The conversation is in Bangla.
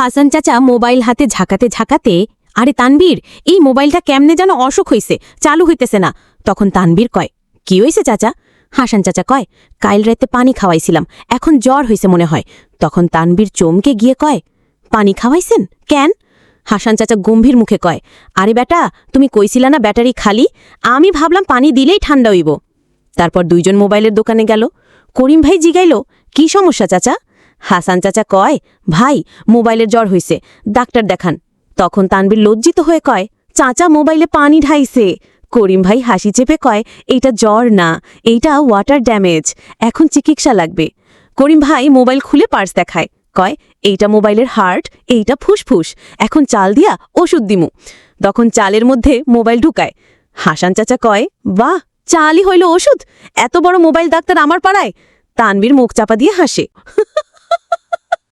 হাসান চাচা মোবাইল হাতে ঝাঁকাতে ঝাঁকাতে, আরে তানবীর, এই মোবাইলটা কেমনে যেন অসুখ হইছে, চালু হইতেছে না। তখন তানবীর কয়, কি হইছে চাচা? হাসান চাচা কয় কাইল রাতে পানি খাওয়াইছিলাম, এখন জ্বর হইছে মনে হয়। তখন তানবীর চমকে গিয়ে কয়, পানি খাওয়াইছেন? কেন? হাসান চাচা গম্ভীর মুখে কয়, আরে বেটা, তুমি কইছিলা না ব্যাটারি খালি? আমি ভাবলাম পানি দিলেই ঠান্ডা হইব। তারপর দুইজন মোবাইলের দোকানে গেল। করিম ভাই জিগাইল, কি সমস্যা চাচা? হাসান চাচা কয়, ভাই, মোবাইলের জ্বর হইছে, ডাক্তার দেখান। তখন তানবীর লজ্জিত হয়ে কয়, চাচা মোবাইলে পানি ঢাইছে। করিম ভাই হাসি চেপে কয়, এইটা জ্বর না, এইটা ওয়াটার ড্যামেজ, এখন চিকিৎসা লাগবে। করিম ভাই মোবাইল খুলে পার্স দেখায়, কয়, এইটা মোবাইলের হার্ট, এইটা ফুসফুস, এখন চাল দিয়া ওষুধ দিমু। তখন চালের মধ্যে মোবাইল ঢুকায়। হাসান চাচা কয়, বাহ, চালই হইল ওষুধ, এত বড় মোবাইল ডাক্তার আমার পাড়ায়? তানবীর মুখ চাপা দিয়ে হাসে।